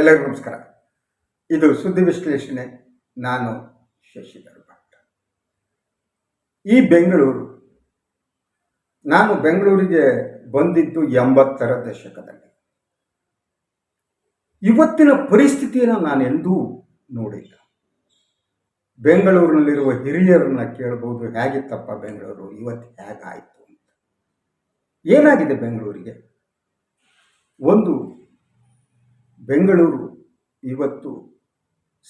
ಎಲ್ಲರಿಗೂ ನಮಸ್ಕಾರ. ಇದು ಸುದ್ದಿ ವಿಶ್ಲೇಷಣೆ. ನಾನು ಶಶಿಧರ್ ಭಟ್. ಈ ಬೆಂಗಳೂರು, ನಾನು ಬೆಂಗಳೂರಿಗೆ ಬಂದಿದ್ದು ಎಂಬತ್ತರ ದಶಕದಲ್ಲಿ. ಇವತ್ತಿನ ಪರಿಸ್ಥಿತಿಯನ್ನು ನಾನು ಎಂದೂ ನೋಡಿಲ್ಲ. ಬೆಂಗಳೂರಿನಲ್ಲಿರುವ ಹಿರಿಯರನ್ನ ಕೇಳ್ಬೋದು, ಹೇಗಿತ್ತಪ್ಪ ಬೆಂಗಳೂರು, ಇವತ್ತು ಹೇಗಾಯಿತು ಅಂತ. ಏನಾಗಿದೆ ಬೆಂಗಳೂರಿಗೆ? ಒಂದು ಬೆಂಗಳೂರು ಇವತ್ತು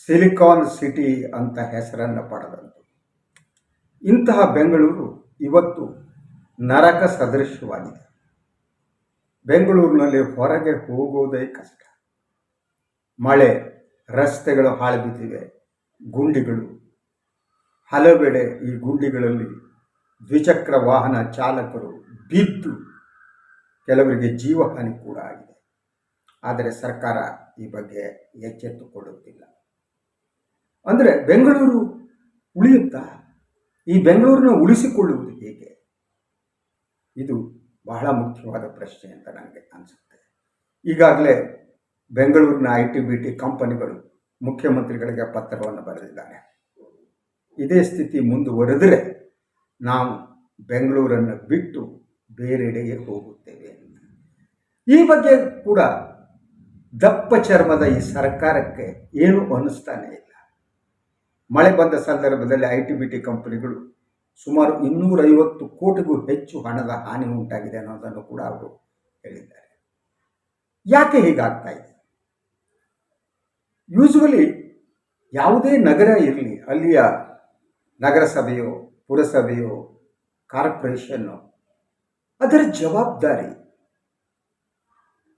ಸಿಲಿಕಾನ್ ಸಿಟಿ ಅಂತ ಹೆಸರನ್ನು ಪಡೆದಂತು. ಇಂತಹ ಬೆಂಗಳೂರು ಇವತ್ತು ನರಕ ಸದೃಶವಾಗಿದೆ. ಬೆಂಗಳೂರಿನಲ್ಲಿ ಹೊರಗೆ ಹೋಗೋದೇ ಕಷ್ಟ. ಮಳೆ, ರಸ್ತೆಗಳು ಹಾಳು ಬಿದ್ದಿವೆ ಗುಂಡಿಗಳು. ಹಲವೆಡೆ ಈ ಗುಂಡಿಗಳಲ್ಲಿ ದ್ವಿಚಕ್ರ ವಾಹನ ಚಾಲಕರು ಬಿದ್ದು ಕೆಲವರಿಗೆ ಜೀವಹಾನಿ ಕೂಡ ಆಗಿದೆ. ಆದರೆ ಸರ್ಕಾರ ಈ ಬಗ್ಗೆ ಎಚ್ಚೆತ್ತುಕೊಳ್ಳುತ್ತಿಲ್ಲ. ಅಂದರೆ ಬೆಂಗಳೂರು ಉಳಿಯುತ್ತಾ? ಈ ಬೆಂಗಳೂರಿನ ಉಳಿಸಿಕೊಳ್ಳುವುದು ಹೇಗೆ? ಇದು ಬಹಳ ಮುಖ್ಯವಾದ ಪ್ರಶ್ನೆ ಅಂತ ನನಗೆ ಅನಿಸುತ್ತೆ. ಈಗಾಗಲೇ ಬೆಂಗಳೂರಿನ ಐ ಟಿ ಬಿ ಟಿ ಕಂಪನಿಗಳು ಮುಖ್ಯಮಂತ್ರಿಗಳಿಗೆ ಪತ್ರವನ್ನು ಬರೆದಿದ್ದಾರೆ. ಇದೇ ಸ್ಥಿತಿ ಮುಂದುವರೆದರೆ ನಾವು ಬೆಂಗಳೂರನ್ನು ಬಿಟ್ಟು ಬೇರೆಡೆಗೆ ಹೋಗುತ್ತೇವೆ ಈ ಬಗ್ಗೆ ಕೂಡ ದಪ್ಪ ಚರ್ಮದ ಈ ಸರ್ಕಾರಕ್ಕೆ ಏನು ಅನ್ನಿಸ್ತಾನೆ ಇಲ್ಲ. ಮಳೆ ಬಂದ ಸಂದರ್ಭದಲ್ಲಿ ಐ ಟಿ ಬಿ ಟಿ ಕಂಪನಿಗಳು ಸುಮಾರು ಇನ್ನೂರೈವತ್ತು ಕೋಟಿಗೂ ಹೆಚ್ಚು ಹಣದ ಹಾನಿ ಉಂಟಾಗಿದೆ ಅನ್ನೋದನ್ನು ಕೂಡ ಅವರು ಹೇಳಿದ್ದಾರೆ. ಯಾಕೆ ಹೀಗಾಗ್ತಾ ಇದೆ? ಯೂಶುವಲಿ ಯಾವುದೇ ನಗರ ಇರಲಿ, ಅಲ್ಲಿಯ ನಗರಸಭೆಯೋ, ಪುರಸಭೆಯೋ, ಕಾರ್ಪೊರೇಷನ್ನು, ಅದರ ಜವಾಬ್ದಾರಿ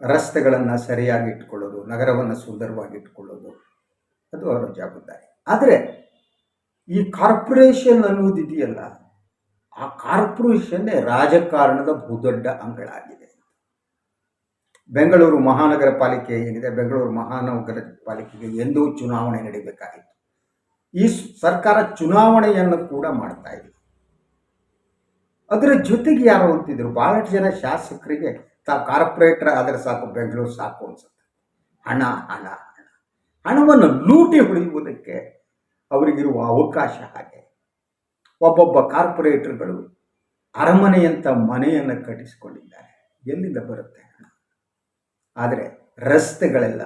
ರಸ್ತೆಗಳನ್ನು ಸರಿಯಾಗಿ ಇಟ್ಕೊಳ್ಳೋದು, ನಗರವನ್ನು ಸುಂದರವಾಗಿ ಇಟ್ಕೊಳ್ಳೋದು, ಅದು ಅವರ ಜವಾಬ್ದಾರಿ. ಆದರೆ ಈ ಕಾರ್ಪೊರೇಷನ್ ಅನ್ನೋದಿದೆಯಲ್ಲ ಆ ಕಾರ್ಪೊರೇಷನ್ನೇ ರಾಜಕಾರಣದ ಬಹುದೊಡ್ಡ ಅಂಗಳಾಗಿದೆ. ಬೆಂಗಳೂರು ಮಹಾನಗರ ಪಾಲಿಕೆ ಏನಿದೆ, ಬೆಂಗಳೂರು ಮಹಾನಗರ ಪಾಲಿಕೆಗೆ ಎಂದೂ ಚುನಾವಣೆ ನಡೀಬೇಕಾಗಿತ್ತು. ಈ ಸರ್ಕಾರ ಚುನಾವಣೆಯನ್ನು ಕೂಡ ಮಾಡ್ತಾ ಇದೆ. ಅದರ ಜೊತೆಗೆ ಯಾರು ಅಂತಿದ್ರು? ಬಹಳಷ್ಟು ಜನ ಶಾಸಕರಿಗೆ ತಾ ಕಾರ್ಪೊರೇಟರ್ ಆದರೆ ಸಾಕು, ಬೆಂಗಳೂರು ಸಾಕು ಅನ್ಸುತ್ತೆ. ಹಣ ಹಣ ಹಣ. ಹಣವನ್ನು ಲೂಟಿ ಹೊಡೆಯುವುದಕ್ಕೆ ಅವರಿಗಿರುವ ಅವಕಾಶ ಹಾಗೆ. ಒಬ್ಬೊಬ್ಬ ಕಾರ್ಪೊರೇಟರ್ಗಳು ಅರಮನೆಯಂಥ ಮನೆಯನ್ನು ಕಟ್ಟಿಸಿಕೊಂಡಿದ್ದಾರೆ. ಎಲ್ಲಿಂದ ಬರುತ್ತೆ ಹಣ? ಆದರೆ ರಸ್ತೆಗಳೆಲ್ಲ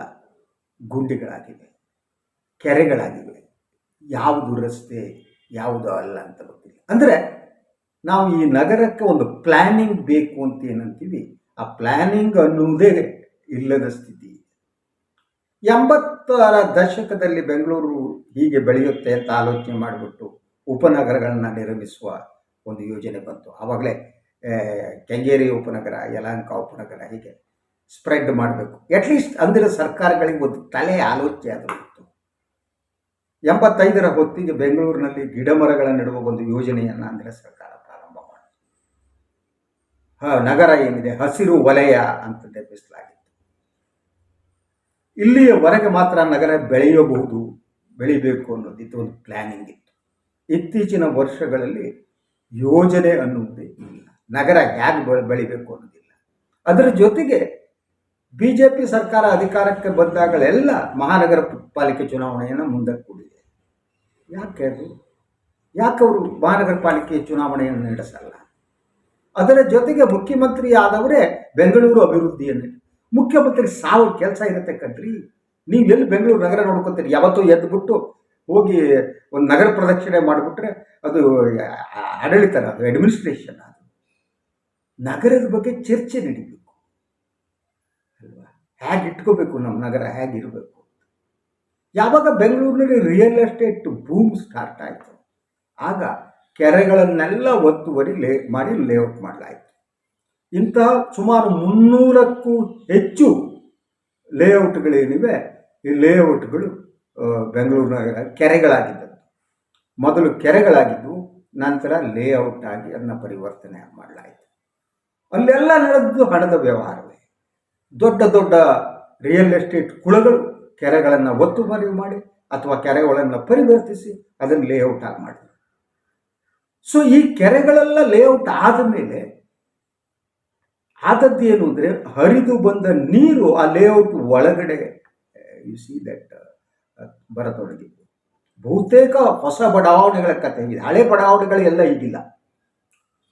ಗುಂಡಿಗಳಾಗಿವೆ, ಕೆರೆಗಳಾಗಿವೆ. ಯಾವುದು ರಸ್ತೆ, ಯಾವುದು ಅಲ್ಲ ಅಂತ ಗೊತ್ತಿಲ್ಲ. ಅಂದರೆ ನಾವು ಈ ನಗರಕ್ಕೆ ಒಂದು ಪ್ಲ್ಯಾನಿಂಗ್ ಬೇಕು ಅಂತ ಏನಂತೀವಿ ಆ ಪ್ಲ್ಯಾನಿಂಗ್ ಅನ್ನುವುದೇ ಇಲ್ಲದ ಸ್ಥಿತಿ. ಎಂಬತ್ತರ ದಶಕದಲ್ಲಿ ಬೆಂಗಳೂರು ಹೀಗೆ ಬೆಳೆಯುತ್ತೆ ಅಂತ ಆಲೋಚನೆ ಮಾಡಿಬಿಟ್ಟು ಉಪನಗರಗಳನ್ನು ನಿರ್ಮಿಸುವ ಒಂದು ಯೋಜನೆ ಬಂತು. ಆವಾಗಲೇ ಕೆಂಗೇರಿ ಉಪನಗರ, ಯಲಹಂಕ ಉಪನಗರ ಹೀಗೆ ಸ್ಪ್ರೆಡ್ ಮಾಡಬೇಕು. ಅಟ್ಲೀಸ್ಟ್ ಅಂದಿನ ಸರ್ಕಾರಗಳಿಗೆ ಒಂದು ತಲೆ ಆಲೋಚನೆ ಇತ್ತು. ಎಂಬತ್ತೈದರ ಹೊತ್ತಿಗೆ ಬೆಂಗಳೂರಿನಲ್ಲಿ ಗಿಡ ಮರಗಳ ನೆಡುವ ಒಂದು ಯೋಜನೆಯನ್ನು ಅಂದಿನ ಸರ್ಕಾರ ನಗರ ಏನಿದೆ? ಹಸಿರು ವಲಯ ಅಂತ ನಿರ್ಮಿಸಲಾಗಿತ್ತು ಇಲ್ಲಿಯವರೆಗೆ ಮಾತ್ರ ನಗರ ಬೆಳೆಯಬಹುದು, ಬೆಳಿಬೇಕು ಅನ್ನೋದಿತ್ತು ಒಂದು ಪ್ಲ್ಯಾನಿಂಗ್ ಇತ್ತು. ಇತ್ತೀಚಿನ ವರ್ಷಗಳಲ್ಲಿ ಯೋಜನೆ ಅನ್ನುವುದೇ ಇಲ್ಲ. ನಗರ ಹೇಗೆ ಬೆಳಿಬೇಕು ಅನ್ನೋದಿಲ್ಲ. ಅದರ ಜೊತೆಗೆ ಬಿ ಜೆ ಪಿ ಸರ್ಕಾರ ಅಧಿಕಾರಕ್ಕೆ ಬಂದಾಗಲೆಲ್ಲ ಮಹಾನಗರ ಪಾಲಿಕೆ ಚುನಾವಣೆಯನ್ನು ಮುಂದಕ್ಕೆ ಕೂಡಿದೆ ಯಾಕೆ ಅದು? ಯಾಕೆ ಅವರು ಮಹಾನಗರ ಪಾಲಿಕೆ ಚುನಾವಣೆಯನ್ನು ನಡೆಸಲ್ಲ? ಅದರ ಜೊತೆಗೆ ಮುಖ್ಯಮಂತ್ರಿ ಆದವರೇ ಬೆಂಗಳೂರು ಅಭಿವೃದ್ಧಿಯನ್ನು ಮುಖ್ಯಮಂತ್ರಿ ಸಾವಿರ ಕೆಲಸ ಇರುತ್ತೆ ಕಣ್ರಿ. ನೀವು ಎಲ್ಲಿ ಬೆಂಗಳೂರು ನಗರ ನೋಡ್ಕೊತೀರಿ? ಯಾವತ್ತೂ ಎದ್ದುಬಿಟ್ಟು ಹೋಗಿ ಒಂದು ನಗರ ಪ್ರದಕ್ಷಿಣೆ ಮಾಡಿಬಿಟ್ರೆ ಅದು ಆಡಳಿತ ಅದು ಅಡ್ಮಿನಿಸ್ಟ್ರೇಷನ್ ಅದು. ನಗರದ ಬಗ್ಗೆ ಚರ್ಚೆ ನಡೀಬೇಕು. ಅಲ್ವಾ? ಹೇಗೆ ಇಟ್ಕೋಬೇಕು ನಮ್ಮ ನಗರ? ಹೇಗಿರಬೇಕು ಯಾವಾಗ ಬೆಂಗಳೂರಿನಲ್ಲಿ ರಿಯಲ್ ಎಸ್ಟೇಟ್ ಬೂಮ್ ಸ್ಟಾರ್ಟ್ ಆಯಿತು? ಆಗ ಕೆರೆಗಳನ್ನೆಲ್ಲ ಒತ್ತುವರಿ ಲೇ ಮಾಡಿ ಲೇಔಟ್ ಮಾಡಲಾಯಿತು. ಇಂತಹ ಸುಮಾರು ಮುನ್ನೂರಕ್ಕೂ ಹೆಚ್ಚು ಲೇಔಟ್ಗಳೇನಿವೆ ಈ ಲೇಔಟ್ಗಳು ಬೆಂಗಳೂರಿನ ಕೆರೆಗಳಾಗಿದ್ದವು ಮೊದಲು ಕೆರೆಗಳಾಗಿದ್ದವು, ನಂತರ ಲೇಔಟ್ ಆಗಿ ಅದನ್ನ ಪರಿವರ್ತನೆ ಮಾಡಲಾಯಿತು. ಅಲ್ಲೆಲ್ಲ ನಡೆದು ಹಣದ ವ್ಯವಹಾರವೇ. ದೊಡ್ಡ ದೊಡ್ಡ ರಿಯಲ್ ಎಸ್ಟೇಟ್ ಕುಳಗಳು ಕೆರೆಗಳನ್ನು ಒತ್ತುವರಿ ಮಾಡಿ, ಅಥವಾ ಕೆರೆಗಳನ್ನು ಪರಿವರ್ತಿಸಿ ಅದನ್ನು ಲೇಔಟ್ ಆಗಿ ಮಾಡಿದರು ಸೊ ಈ ಕೆರೆಗಳೆಲ್ಲ ಲೇಔಟ್ ಆದ ಮೇಲೆ ಆದದ್ದೇನು ಅಂದರೆ ಹರಿದು ಬಂದ ನೀರು ಆ ಲೇಔಟ್ ಒಳಗಡೆ ಯು ಸಿ ದಟ್ ಬರತೊಡಗಿತ್ತು. ಬಹುತೇಕ ಹೊಸ ಬಡಾವಣೆಗಳ ಕಥೆ ಇದೆ ಹಳೆ ಬಡಾವಣೆಗಳೆಲ್ಲ ಈಗಿಲ್ಲ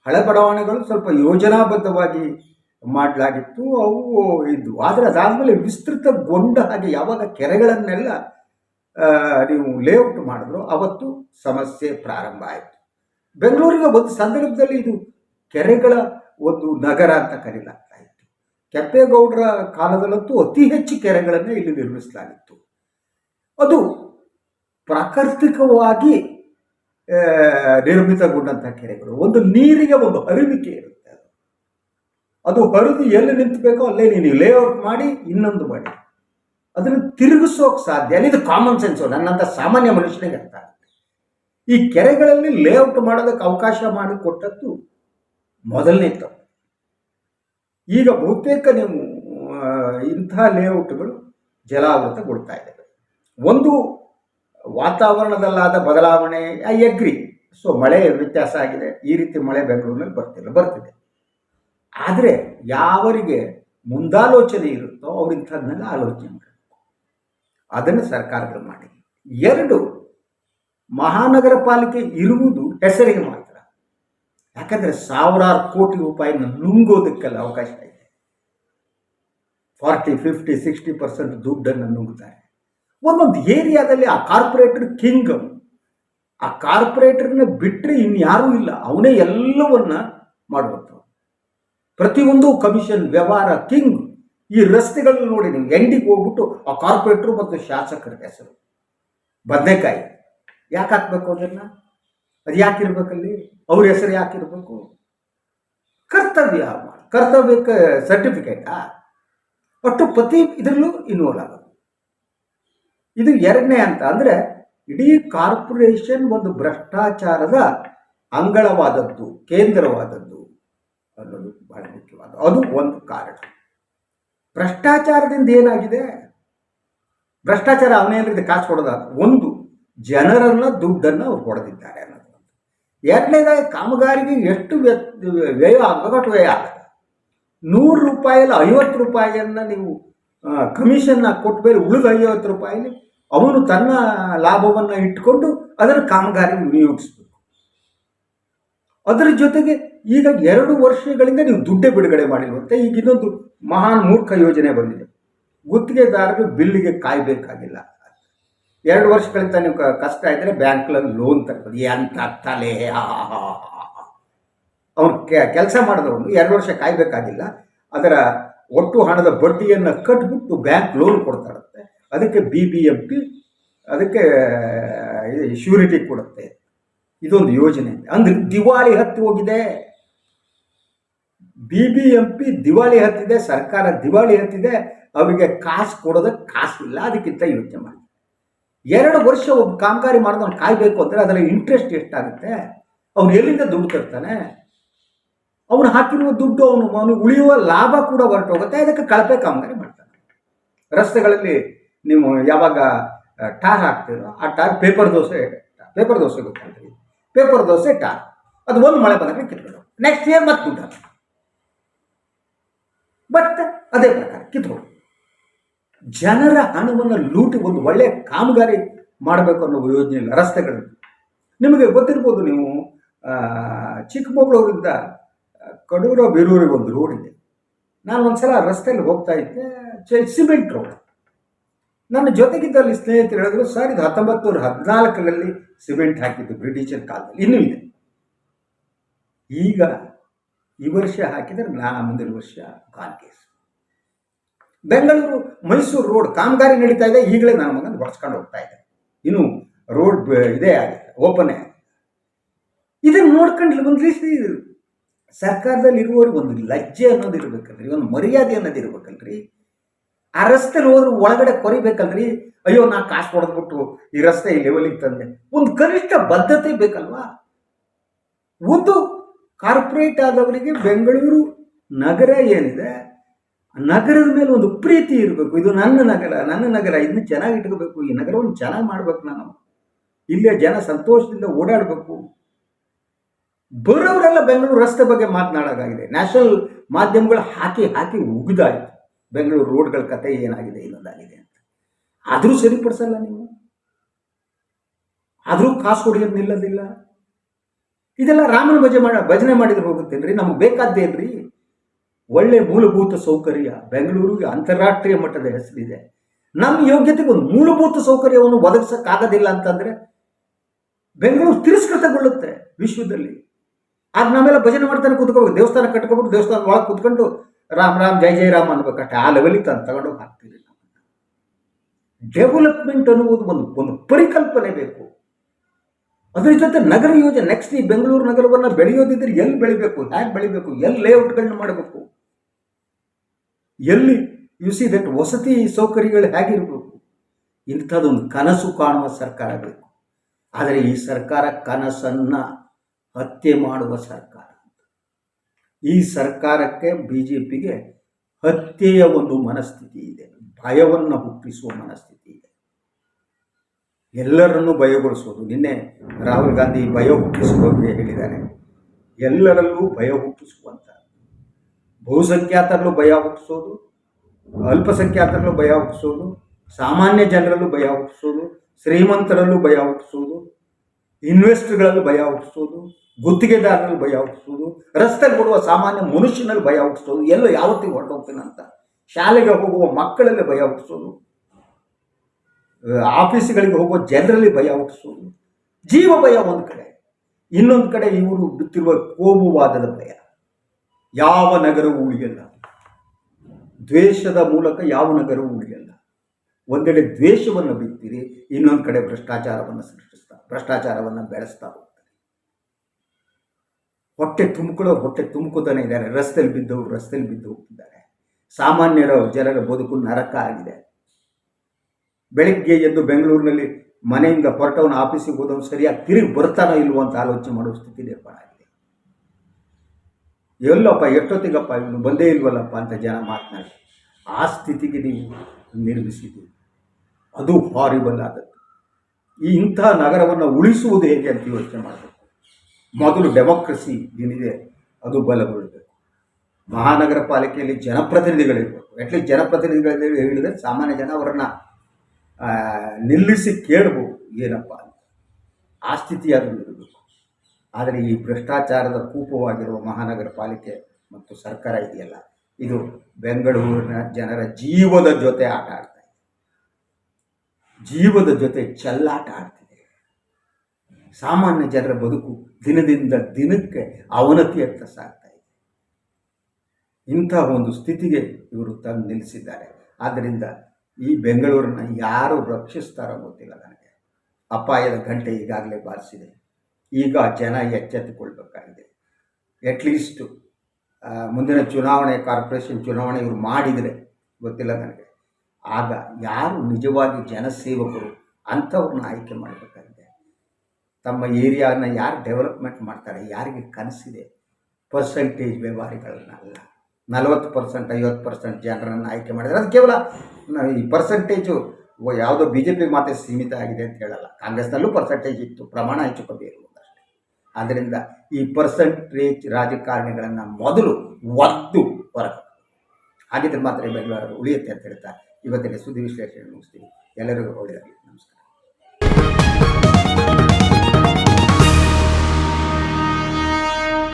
ಹಳೆ ಬಡಾವಣೆಗಳು ಸ್ವಲ್ಪ ಯೋಜನಾಬದ್ಧವಾಗಿ ಮಾಡಲಾಗಿತ್ತು, ಅವು ಇದ್ವು. ಆದರೆ ಅದಾದಮೇಲೆ ವಿಸ್ತೃತಗೊಂಡ ಹಾಗೆ ಯಾವಾಗ ಕೆರೆಗಳನ್ನೆಲ್ಲ ನೀವು ಲೇಔಟ್ ಮಾಡಿದ್ರು ಅವತ್ತು ಸಮಸ್ಯೆ ಪ್ರಾರಂಭ ಆಯಿತು. ಬೆಂಗಳೂರಿಗೆ ಒಂದು ಸಂದರ್ಭದಲ್ಲಿ ಇದು ಕೆರೆಗಳ ಒಂದು ನಗರ ಅಂತ ಕರೀಲಾಗ್ತಾ ಇತ್ತು. ಕೆಂಪೇಗೌಡರ ಕಾಲದಲ್ಲಂತೂ ಅತಿ ಹೆಚ್ಚು ಕೆರೆಗಳನ್ನು ಇಲ್ಲಿ ನಿರ್ಮಿಸಲಾಗಿತ್ತು. ಅದು ಪ್ರಾಕೃತಿಕವಾಗಿ ನಿರ್ಮಿತಗೊಂಡಂಥ ಕೆರೆಗಳು. ಒಂದು ನೀರಿಗೆ ಒಂದು ಹರಿವಿಕೆ ಇರುತ್ತೆ ಅದು. ಅದು ಹರಿದು ಎಲ್ಲಿ ನಿಂತಬೇಕೋ ಅಲ್ಲೇ ನೀನು ಲೇಔಟ್ ಮಾಡಿ, ಇನ್ನೊಂದು ಮಾಡಿ. ಅದನ್ನು ತಿರುಗಿಸೋಕೆ ಸಾಧ್ಯ ಅಲ್ಲಿ ಇದು ಕಾಮನ್ ಸೆನ್ಸು ನನ್ನಂಥ ಸಾಮಾನ್ಯ ಮನುಷ್ಯನಿಗೆ ಅರ್ಥ ಈ ಕೆರೆಗಳಲ್ಲಿ ಲೇಔಟ್ ಮಾಡೋದಕ್ಕೆ ಅವಕಾಶ ಮಾಡಿಕೊಟ್ಟದ್ದು ಮೊದಲನೇ ತಪ್ಪು ಈಗ ಬಹುತೇಕ ನೀವು ಇಂತಹ ಲೇಔಟ್ಗಳು ಜಲಾವೃತಗೊಳ್ತಾ ಇದ್ದಾವೆ. ಒಂದು ವಾತಾವರಣದಲ್ಲಾದ ಬದಲಾವಣೆ ಐ ಅಗ್ರಿ ಸೊ ಮಳೆ ವ್ಯತ್ಯಾಸ ಆಗಿದೆ. ಈ ರೀತಿ ಮಳೆ ಬೆಂಗಳೂರಿನಲ್ಲಿ ಬರ್ತಿಲ್ಲ, ಬರ್ತಿದೆ. ಆದರೆ ಯಾವರಿಗೆ ಮುಂದಾಲೋಚನೆ ಇರುತ್ತೋ ಅವ್ರು ಆಲೋಚನೆ ಮಾಡಬೇಕು. ಅದನ್ನು ಸರ್ಕಾರಗಳು ಮಾಡಿ ಎರಡು ಮಹಾನಗರ ಪಾಲಿಕೆ ಇರುವುದು ಹೆಸರಿಗೆ ಮಾತ್ರ. ಯಾಕಂದರೆ ಸಾವಿರಾರು ಕೋಟಿ ರೂಪಾಯಿನ ನುಂಗೋದಕ್ಕೆಲ್ಲ ಅವಕಾಶ ಇದೆ. ಫಾರ್ಟಿ, ಫಿಫ್ಟಿ, ಸಿಕ್ಸ್ಟಿ ಪರ್ಸೆಂಟ್ ದುಡ್ಡನ್ನು ನುಂಗ್ತಾರೆ. ಒಂದೊಂದು ಏರಿಯಾದಲ್ಲಿ ಆ ಕಾರ್ಪೊರೇಟರ್ ಕಿಂಗ್ ಆ ಕಾರ್ಪೊರೇಟರ್ನ ಬಿಟ್ಟರೆ ಇನ್ಯಾರೂ ಇಲ್ಲ. ಅವನೇ ಎಲ್ಲವನ್ನ ಮಾಡಬಹುದು ಪ್ರತಿಯೊಂದು ಕಮಿಷನ್, ವ್ಯವಹಾರ, ಕಿಂಗ್ ಈ ರಸ್ತೆಗಳನ್ನ ನೋಡಿ ನೀವು ಎಂಡಿಗೆ ಹೋಗ್ಬಿಟ್ಟು ಆ ಕಾರ್ಪೊರೇಟ್ರು ಮತ್ತು ಶಾಸಕರ ಹೆಸರು. ಬದನೆಕಾಯಿ. ಯಾಕೆ ಹಾಕ್ಬೇಕು ಅದನ್ನ ಅದು ಯಾಕಿರ್ಬೇಕಲ್ಲಿ ಅವ್ರ ಹೆಸರು ಇರಬೇಕು? ಕರ್ತವ್ಯ ಕರ್ತವ್ಯಕ್ಕೆ ಸರ್ಟಿಫಿಕೇಟಾ ಒಟ್ಟು ಪ್ರತಿ ಇದರಲ್ಲೂ ಇನ್ವಾಲ್ವ್ ಆಗೋದು. ಇದು ಎರಡನೇ ಅಂತ ಅಂದರೆ, ಇಡೀ ಕಾರ್ಪೊರೇಷನ್ ಒಂದು ಭ್ರಷ್ಟಾಚಾರದ ಅಂಗಳವಾದದ್ದು, ಕೇಂದ್ರವಾದದ್ದು ಅನ್ನೋದು ಬಹಳ ಮುಖ್ಯವಾದ. ಅದು ಒಂದು ಕಾರಣ. ಭ್ರಷ್ಟಾಚಾರದಿಂದ ಏನಾಗಿದೆ? ಭ್ರಷ್ಟಾಚಾರ ಅವನೇನಿದೆ ಕಾಸು ಕೊಡೋದ ಒಂದು. ಜನರನ್ನ ದುಡ್ಡನ್ನು ಅವ್ರು ಕೊಡದಿದ್ದಾರೆ ಅನ್ನೋದು ಎರಡನೇದಾಗಿ ಕಾಮಗಾರಿಗೆ ಎಷ್ಟು ವ್ಯ- ವ್ಯಯ ಆಗಬೇಕು ವ್ಯಯ ಆಗಲ್ಲ ನೂರು ರೂಪಾಯಲ್ಲಿ ಐವತ್ತು ರೂಪಾಯಿಯನ್ನು ನೀವು ಕಮಿಷನ್ನ ಕೊಟ್ಟ ಮೇಲೆ ಉಳಿದ ಐವತ್ತು ರೂಪಾಯಿಲಿ ಅವನು ತನ್ನ ಲಾಭವನ್ನು ಇಟ್ಕೊಂಡು ಅದನ್ನು ಕಾಮಗಾರಿಗೆ ವಿನಿಯೋಗಿಸ್ಬೇಕು. ಅದರ ಜೊತೆಗೆ ಈಗ ಎರಡು ವರ್ಷಗಳಿಂದ ನೀವು ದುಡ್ಡೇ ಬಿಡುಗಡೆ ಮಾಡಿರುವಂತೆ ಈಗ ಇನ್ನೊಂದು ಮಹಾನ್ ಮೂರ್ಖ ಯೋಜನೆ ಬಂದಿದೆ. ಗುತ್ತಿಗೆದಾರರು ಬಿಲ್ಲಿಗೆ ಕಾಯಬೇಕಾಗಿಲ್ಲ. ಎರಡು ವರ್ಷಗಳಿಂದ ನೀವು ಕಷ್ಟ ಇದ್ದರೆ ಬ್ಯಾಂಕ್ಗಳಲ್ಲಿ ಲೋನ್ ತರ್ಬೋದು ಎಂತ ತಲೆ ಅವನು ಕೆಲಸ ಮಾಡಿದವನು ಎರಡು ವರ್ಷ ಕಾಯಬೇಕಾಗಿಲ್ಲ. ಅದರ ಒಟ್ಟು ಹಣದ ಬಡ್ಡಿಯನ್ನು ಕಟ್ಬಿಟ್ಟು ಬ್ಯಾಂಕ್ ಲೋನ್ ಕೊಡ್ತಾರಂತೆ. ಅದಕ್ಕೆ ಬಿ ಬಿ ಎಂ ಪಿ ಅದಕ್ಕೆ ಶ್ಯೂರಿಟಿ ಕೊಡುತ್ತೆ. ಇದೊಂದು ಯೋಜನೆ. ಅಂದ್ರೆ ದಿವಾಳಿ ಹತ್ತಿ ಹೋಗಿದೆ. ಬಿ ಬಿ ಎಂ ಪಿ ದಿವಾಳಿ ಹತ್ತಿದೆ, ಸರ್ಕಾರ ದಿವಾಳಿ ಹತ್ತಿದೆ. ಅವರಿಗೆ ಕಾಸು ಕೊಡೋದಕ್ಕೆ ಕಾಸಿಲ್ಲ ಅದಕ್ಕಿಂತ ಯೋಚನೆ ಮಾಡಿ ಎರಡು ವರ್ಷ ಒಬ್ಬ ಕಾಮಗಾರಿ ಮಾಡಿದವ್ನು ಕಾಯಬೇಕು ಅಂದರೆ ಅದರ ಇಂಟ್ರೆಸ್ಟ್ ಎಷ್ಟಾಗುತ್ತೆ? ಅವನು ಎಲ್ಲಿಂದ ದುಡ್ಡು ತರ್ತಾನೆ? ಅವನು ಹಾಕಿರುವ ದುಡ್ಡು ಅವನು ಅವನು ಉಳಿಯುವ ಲಾಭ ಕೂಡ ಹೊರಟೋಗುತ್ತೆ ಅದಕ್ಕೆ ಕಳಪೆ ಕಾಮಗಾರಿ ಮಾಡ್ತಾನೆ. ರಸ್ತೆಗಳಲ್ಲಿ ನೀವು ಯಾವಾಗ ಟಾರ್ ಹಾಕ್ತೀರೋ, ಆ tar paper dosa paper dosa ಗೊತ್ತಾಗ್ತದೆ. Paper dosa, tar. ಅದು ಒಂದು ಮಳೆ ಬಂದಾಗ ಕಿತ್ಕೊಂಡು ನೆಕ್ಸ್ಟ್ ಇಯರ್ ಮತ್ತೆ ದುಡ್ಡು. ಬಟ್ ಅದೇ ಪ್ರಕಾರ ಕಿತ್ಕೊಂಡು ಜನರ ಹಣವನ್ನು ಲೂಟಿ ಒಂದು ಒಳ್ಳೆಯ ಕಾಮಗಾರಿ ಮಾಡಬೇಕು ಅನ್ನೋ ಯೋಜನೆ ಇಲ್ಲ ರಸ್ತೆಗಳಲ್ಲಿ ನಿಮಗೆ ಗೊತ್ತಿರ್ಬೋದು ನೀವು ಚಿಕ್ಕಮಗಳೂರಿಂದ ಕಡೂರ ಬೀರೂರಿಗೆ ಒಂದು ರೋಡ್ ಇದೆ. ನಾನು ಒಂದ್ಸಲ ರಸ್ತೆಯಲ್ಲಿ ಹೋಗ್ತಾ ಇದ್ದೆ ಸಿಮೆಂಟ್ ರೋಡ್ ನನ್ನ ಜೊತೆಗಿದ್ದಲ್ಲಿ ಸ್ನೇಹಿತರು ಹೇಳಿದ್ರು, ಸರ್, ಇದು ಹತ್ತೊಂಬತ್ತು ಹದಿನಾಲ್ಕರಲ್ಲಿ ಸಿಮೆಂಟ್ ಹಾಕಿದ್ದು ಬ್ರಿಟಿಷರ ಕಾಲದಲ್ಲಿ. ಇನ್ನೂ ಇದೆ. ಈಗ ಈ ವರ್ಷ ಹಾಕಿದರೆ ನಾ ಮುಂದಿನ ವರ್ಷ ಕಾಂಗ್ರೆಸ್ ಬೆಂಗಳೂರು, ಮೈಸೂರು ರೋಡ್ ಕಾಮಗಾರಿ ನಡೀತಾ ಇದೆ. ಈಗಲೇ ನಾನು ಮಗನ ಬರ್ಸ್ಕೊಂಡು ಹೋಗ್ತಾ ಇದ್ದೆ ಇನ್ನು ರೋಡ್ ಇದೇ ಆಗಿದೆ ಓಪನ್ ಆಗಿದೆ ಇದನ್ನು ನೋಡ್ಕೊಂಡು ಒಂದು ಸರ್ಕಾರದಲ್ಲಿ ಇರುವವ್ರಿಗೆ ಒಂದು ಲಜ್ಜೆ ಅನ್ನೋದು ಇರ್ಬೇಕಲ್ರಿ, ಒಂದು ಮರ್ಯಾದೆ ಅನ್ನೋದು ಇರ್ಬೇಕಲ್ರಿ. ಆ ರಸ್ತೆಲಿ ಹೋದ್ರೆ ಒಳಗಡೆ ಕೊರಿಬೇಕಲ್ರಿ. ಅಯ್ಯೋ, ನಾ ಕಾಸು ಹೊಡೆದ್ಬಿಟ್ಟು ಈ ರಸ್ತೆ ಈ ಲೆವೆಲಿಗೆ ತಂದೆ. ಒಂದು ಕನಿಷ್ಠ ಬದ್ಧತೆ ಬೇಕಲ್ವಾ? ಒಂದು ಕಾರ್ಪೊರೇಟ್ ಆದವರಿಗೆ ಬೆಂಗಳೂರು ನಗರ ಏನಿದೆ ನಗರದ ಮೇಲೆ ಒಂದು ಪ್ರೀತಿ ಇರಬೇಕು. ಇದು ನನ್ನ ನಗರ ನನ್ನ ನಗರ ಇದನ್ನ ಚೆನ್ನಾಗಿ ಇಟ್ಕೋಬೇಕು. ಈ ನಗರವನ್ನು ಚೆನ್ನಾಗಿ ಮಾಡ್ಬೇಕು ನಾನು. ಇಲ್ಲೇ ಜನ ಸಂತೋಷದಿಂದ ಓಡಾಡಬೇಕು. ಬರೋರೆಲ್ಲ ಬೆಂಗಳೂರು ರಸ್ತೆ ಬಗ್ಗೆ ಮಾತನಾಡೋದಾಗಿದೆ. ನ್ಯಾಷನಲ್ ಮಾಧ್ಯಮಗಳು ಹಾಕಿ ಹಾಕಿ ಉಗಿದಾಯಿತು. ಬೆಂಗಳೂರು ರೋಡ್ಗಳ ಕತೆ ಏನಾಗಿದೆ, ಇನ್ನೊಂದಾಗಿದೆ ಅಂತ. ಆದರೂ ಸರಿಪಡಿಸಲ್ಲ ನೀವು. ಆದರೂ ಕಾಸು ಹೊಡೆಯೋದು ನಿಲ್ಲೋದಿಲ್ಲ. ಇದೆಲ್ಲ ರಾಮನ ಭಜನೆ ಮಾಡ, ಭಜನೆ ಮಾಡಿದ್ರೆ ಹೋಗುತ್ತೇನ್ರಿ? ನಮ್ಗೆ ಬೇಕಾದ್ದೇನ್ರಿ? ಒಳ್ಳೆ ಮೂಲಭೂತ ಸೌಕರ್ಯ ಬೆಂಗಳೂರಿಗೆ ಅಂತಾರಾಷ್ಟ್ರೀಯ ಮಟ್ಟದ ಹೆಸರಿದೆ. ನಮ್ಮ ಯೋಗ್ಯತೆಗೆ ಒಂದು ಮೂಲಭೂತ ಸೌಕರ್ಯವನ್ನು ಒದಗಿಸೋಕ್ಕಾಗೋದಿಲ್ಲ ಅಂತಂದ್ರೆ ಬೆಂಗಳೂರು ತಿರಸ್ಕೃತಗೊಳ್ಳುತ್ತೆ ವಿಶ್ವದಲ್ಲಿ. ಆಗ ನಾವೆಲ್ಲ ಭಜನೆ ಮಾಡ್ತಾನೆ ಕೂತ್ಕೋಬೇಕು, ದೇವಸ್ಥಾನ ಕಟ್ಕೊಬಿಟ್ಟು ದೇವಸ್ಥಾನ ಒಳಗೆ ಕೂತ್ಕೊಂಡು ರಾಮ್ ರಾಮ್, ಜೈ ಜೈ ರಾಮ್ ಅನ್ಬೇಕಷ್ಟೇ ಆ ಲೆವೆಲಿಗೆ ತಂದು ತಗೊಂಡೋಗಿ ಹಾಕ್ತೀರಿ ಡೆವಲಪ್ಮೆಂಟ್ ಅನ್ನುವುದು ಒಂದು ಒಂದು ಪರಿಕಲ್ಪನೆ ಬೇಕು. ಅದ್ರ ಜೊತೆ ನಗರ ಯೋಜನೆ ನೆಕ್ಸ್ಟ್ ಈ ಬೆಂಗಳೂರು ನಗರವನ್ನು ಬೆಳೆಯೋದಿದ್ರೆ ಎಲ್ಲಿ ಬೆಳಿಬೇಕು, ಹ್ಯಾಗೆ ಬೆಳಿಬೇಕು, ಎಲ್ಲಿ ಲೇಔಟ್ಗಳನ್ನ ಮಾಡಬೇಕು? ಎಲ್ಲಿ? ಯು ಸಿ ದಟ್ ವಸತಿ ಸೌಕರ್ಯಗಳು ಹೇಗಿರಬೇಕು? ಇಂಥದ್ದೊಂದು ಕನಸು ಕಾಣುವ ಸರ್ಕಾರ ಬೇಕು. ಆದರೆ ಈ ಸರ್ಕಾರ ಕನಸನ್ನ ಹತ್ಯೆ ಮಾಡುವ ಸರ್ಕಾರ ಈ ಸರ್ಕಾರಕ್ಕೆ ಬಿ ಜೆ ಪಿಗೆ ಹತ್ಯೆಯ ಒಂದು ಮನಸ್ಥಿತಿ ಇದೆ. ಭಯವನ್ನು ಹುಟ್ಟಿಸುವ ಮನಸ್ಥಿತಿ ಇದೆ. ಎಲ್ಲರನ್ನೂ ಭಯಗೊಳಿಸೋದು. ನಿನ್ನೆ ರಾಹುಲ್ ಗಾಂಧಿ ಭಯ ಹುಟ್ಟಿಸುವ ಹೇಳಿದ್ದಾರೆ ಎಲ್ಲರಲ್ಲೂ ಭಯ ಹುಟ್ಟಿಸುವಂತ ಬಹುಸಂಖ್ಯಾತರಲ್ಲೂ ಭಯ ಹುಟ್ಟಿಸೋದು, ಅಲ್ಪಸಂಖ್ಯಾತರಲ್ಲೂ ಭಯ ಹುಟ್ಟಿಸೋದು, ಸಾಮಾನ್ಯ ಜನರಲ್ಲೂ ಭಯ ಹುಟ್ಟಿಸೋದು, ಶ್ರೀಮಂತರಲ್ಲೂ ಭಯ ಹುಟ್ಟಿಸೋದು, ಇನ್ವೆಸ್ಟರ್ಗಳಲ್ಲೂ ಭಯ ಹುಟ್ಟಿಸೋದು, ಗುತ್ತಿಗೆದಾರರಲ್ಲಿ ಭಯ ಹುಟ್ಟಿಸೋದು ರಸ್ತೆಯಲ್ಲಿ ಕೊಡುವ ಸಾಮಾನ್ಯ ಮನುಷ್ಯನಲ್ಲಿ ಭಯ ಹುಟ್ಟಿಸೋದು, ಎಲ್ಲೋ ಯಾವತ್ತಿಗೆ ಹೊರಟೋಗ್ತೀನಂತ ಶಾಲೆಗೆ ಹೋಗುವ ಮಕ್ಕಳಲ್ಲಿ ಭಯ ಹುಟ್ಟಿಸೋದು, ಆಫೀಸ್ಗಳಿಗೆ ಹೋಗುವ ಜನರಲ್ಲಿ ಭಯ ಹುಟ್ಟಿಸೋದು, ಜೀವ ಭಯ ಒಂದು ಕಡೆ. ಇನ್ನೊಂದು ಕಡೆ ಇವರು ಬಿತ್ತಿರುವ ಕೋಮುವಾದದ ಭಯ. ಯಾವ ನಗರವೂ ಉಳಿಯಲ್ಲ. ದ್ವೇಷದ ಮೂಲಕ ಯಾವ ನಗರವೂ ಉಳಿಯಲ್ಲ. ಒಂದೆಡೆ ದ್ವೇಷವನ್ನು ಬಿತ್ತೀರಿ, ಇನ್ನೊಂದು ಕಡೆ ಭ್ರಷ್ಟಾಚಾರವನ್ನು ಸೃಷ್ಟಿಸ್ತಾ, ಭ್ರಷ್ಟಾಚಾರವನ್ನು ಬೆಳೆಸ್ತಾ ಹೋಗ್ತಾರೆ. ಹೊಟ್ಟೆ ತುಂಬಿಕೊಳ್ಳೋ, ಹೊಟ್ಟೆ ತುಂಬಿಕೊತಾನೆ ಇದ್ದಾರೆ. ರಸ್ತೆಯಲ್ಲಿ ಬಿದ್ದವರು ರಸ್ತೆಯಲ್ಲಿ ಬಿದ್ದು ಹೋಗ್ತಿದ್ದಾರೆ. ಸಾಮಾನ್ಯರ, ಜನರ ಬದುಕು ನರಕ ಆಗಿದೆ. ಬೆಳಗ್ಗೆ ಎದ್ದು ಬೆಂಗಳೂರಿನಲ್ಲಿ ಮನೆಯಿಂದ ಹೊರಟವನ ಆಫೀಸಿಗೆ ಹೋದವನು ಸರಿಯಾಗಿ ತಿರುಗಿ ಬರ್ತಾನೋ ಇಲ್ವೋ ಅಂತ ಆಲೋಚನೆ ಮಾಡುವ ಸ್ಥಿತಿ ನಿರ್ಮಾಣ ಆಗಿದೆ ಎಲ್ಲಪ್ಪ, ಎಷ್ಟೊತ್ತಿಗಪ್ಪ ಇವನು ಬಂದೇ ಇಲ್ವಲ್ಲಪ್ಪ ಅಂತ ಜನ ಮಾತನಾಡಿ ಆ ಸ್ಥಿತಿಗೆ ನೀವು ನಿರ್ಮಿಸಿದ್ದೀವಿ ಅದು ಹಾರಿಬಲ್ ಆದದ್ದು. ಇಂಥ ನಗರವನ್ನು ಉಳಿಸುವುದು ಹೇಗೆ ಅಂತ ಯೋಚನೆ ಮಾಡಬೇಕು. ಮೊದಲು ಡೆಮೋಕ್ರಸಿ ಏನಿದೆ, ಅದು ಬಲಗೊಳ್ಳಬೇಕು ಮಹಾನಗರ ಪಾಲಿಕೆಯಲ್ಲಿ ಜನಪ್ರತಿನಿಧಿಗಳಿರಬೇಕು ಅಟ್ಲೀಸ್ಟ್ ಜನಪ್ರತಿನಿಧಿಗಳು ಹೇಳಿದರೆ ಸಾಮಾನ್ಯ ಜನ ಅವರನ್ನು ನಿಲ್ಲಿಸಿ ಕೇಳ್ಬೋದು ಏನಪ್ಪ ಅಂತ. ಆ ಸ್ಥಿತಿ ಆದರೆ ಈ ಭ್ರಷ್ಟಾಚಾರದ ಕೂಪವಾಗಿರುವ ಮಹಾನಗರ ಪಾಲಿಕೆ ಮತ್ತು ಸರ್ಕಾರ ಇದೆಯಲ್ಲ, ಇದು ಬೆಂಗಳೂರಿನ ಜನರ ಜೀವದ ಜೊತೆ ಆಟ ಆಡ್ತಾ ಇದೆ. ಜೀವದ ಜೊತೆ ಚೆಲ್ಲಾಟ ಆಡ್ತಿದೆ. ಸಾಮಾನ್ಯ ಜನರ ಬದುಕು ದಿನದಿಂದ ದಿನಕ್ಕೆ ಅವನತಿಯತ್ತ ಸಾಗ್ತಾ ಇದೆ. ಇಂತಹ ಒಂದು ಸ್ಥಿತಿಗೆ ಇವರು ತಂದು ನಿಲ್ಲಿಸಿದ್ದಾರೆ. ಆದ್ದರಿಂದ ಈ ಬೆಂಗಳೂರನ್ನ ಯಾರು ರಕ್ಷಿಸ್ತಾರೋ ಗೊತ್ತಿಲ್ಲ ನನಗೆ. ಅಪಾಯದ ಗಂಟೆ ಈಗಾಗಲೇ ಬಾರಿಸಿದೆ. ಈಗ ಜನ ಎಚ್ಚೆತ್ತುಕೊಳ್ಬೇಕಾಗಿದೆ. ಅಟ್ಲೀಸ್ಟ್ ಮುಂದಿನ ಚುನಾವಣೆ ಕಾರ್ಪೊರೇಷನ್ ಚುನಾವಣೆ ಇವರು ಮಾಡಿದರೆ, ಗೊತ್ತಿಲ್ಲ ನನಗೆ. ಆಗ ಯಾರು ನಿಜವಾಗಿ ಜನಸೇವಕರು ಅಂಥವ್ರನ್ನ ಆಯ್ಕೆ ಮಾಡಬೇಕಾಗಿದೆ. ತಮ್ಮ ಏರಿಯಾನ ಯಾರು ಡೆವಲಪ್ಮೆಂಟ್ ಮಾಡ್ತಾರೆ, ಯಾರಿಗೆ ಕನಸಿದೆ ಪರ್ಸೆಂಟೇಜ್ ವ್ಯವಹಾರಿಗಳನ್ನ ಅಲ್ಲ. ನಲವತ್ತು ಪರ್ಸೆಂಟ್ ಐವತ್ತು ಪರ್ಸೆಂಟ್ ಜನರನ್ನು ಆಯ್ಕೆ ಮಾಡಿದರೆ ಅದು ಕೇವಲ ಈ ಪರ್ಸೆಂಟೇಜು ಯಾವುದೋ ಬಿ ಜೆ ಪಿ ಮಾತ್ರ ಸೀಮಿತ ಆಗಿದೆ ಅಂತ ಹೇಳಲ್ಲ. ಕಾಂಗ್ರೆಸ್ನಲ್ಲೂ ಪರ್ಸೆಂಟೇಜ್ ಇತ್ತು, ಪ್ರಮಾಣ ಹೆಚ್ಚು ಆದ್ದರಿಂದ ಈ ಪರ್ಸೆಂಟೇಜ್ ರಾಜಕಾರಣಿಗಳನ್ನು ಮೊದಲು ಒದ್ದು ಹೊರಗೆ. ಹಾಗಿದ್ರೆ ಮಾತ್ರ ಬೆಂಗಳೂರು ಉಳಿಯುತ್ತೆ ಅಂತ ಹೇಳ್ತಾ ಇವತ್ತಿನ ಸುದ್ದಿ ವಿಶ್ಲೇಷಣೆ ಮುಗಿಸ್ತೀವಿ ಎಲ್ಲರಿಗೂ ಒಳ್ಳೆಯದಾಗಲಿ. ನಮಸ್ಕಾರ.